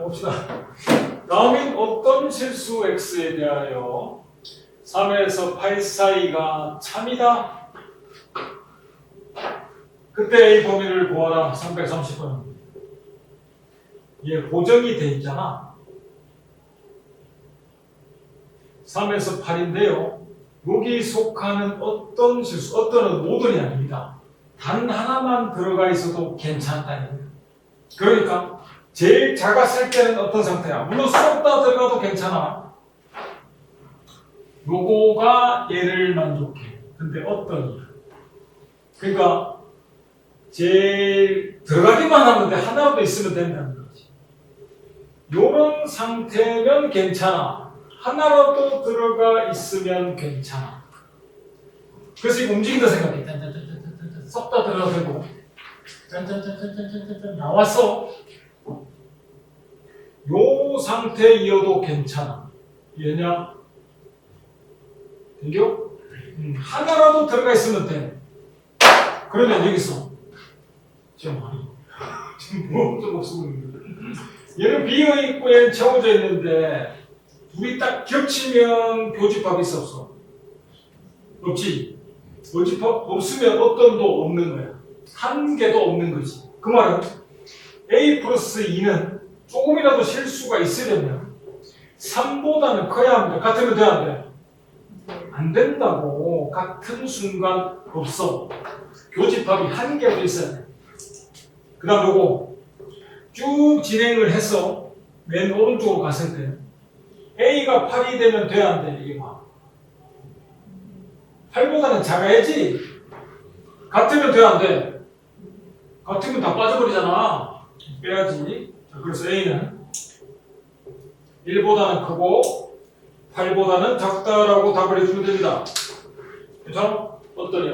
봅시다. 다음인 어떤 실수 x에 대하여 3에서 8 사이가 참이다. 그때 A 범위를 구하라 330번. 얘 고정이 돼 있잖아. 3에서 8인데요. 여기 속하는 어떤 실수, 어떤은 모든이 아닙니다. 단 하나만 들어가 있어도 거예요. 그러니까 제일 작았을 때는 어떤 상태야? 물론 수업 다 들어가도 괜찮아. 요거가 얘를 만족해. 근데 어떤? 그러니까 제일 들어가기만 하는데 하나라도 있으면 된다는 거지. 요런 상태면 괜찮아. 하나라도 들어가 있으면 괜찮아. 그래서 이거 움직인다 생각해. 썩다 들어가도 되고. 짠짠짠짠짠짠짠. 나왔어. 요 상태이어도 괜찮아. 왜냐? 되죠? 음, 하나라도 들어가 있으면 돼. 그러면 여기서 지금 아니. 지금 뭐좀 없어 보이는데. 얘는 비어 있고 얘는 채워져 있는데 둘이 딱 겹치면 교집합이 있어 없어? 없지. 교집합 없으면 어떤 도 없는 거야. 한 개도 없는 거지. 그 말은 A 플러스 2는 조금이라도 실수가 있으려면 3보다는 커야 합니다. 같으면 돼야 안 돼? 안 된다고. 같은 순간 없어. 교집합이 한 개도 있어야 돼. 그 다음 요거 쭉 진행을 해서 맨 오른쪽으로 갔을 때 A가 8이 되면 돼야 안 돼? 이게 봐. 8보다는 작아야지. 같으면 돼야 안 돼? 같으면 다 빠져버리잖아. 빼야지. 자, 그래서 A는 1보다는 크고 8보다는 작다라고 답을 해주면 됩니다. 그죠? 어떠냐?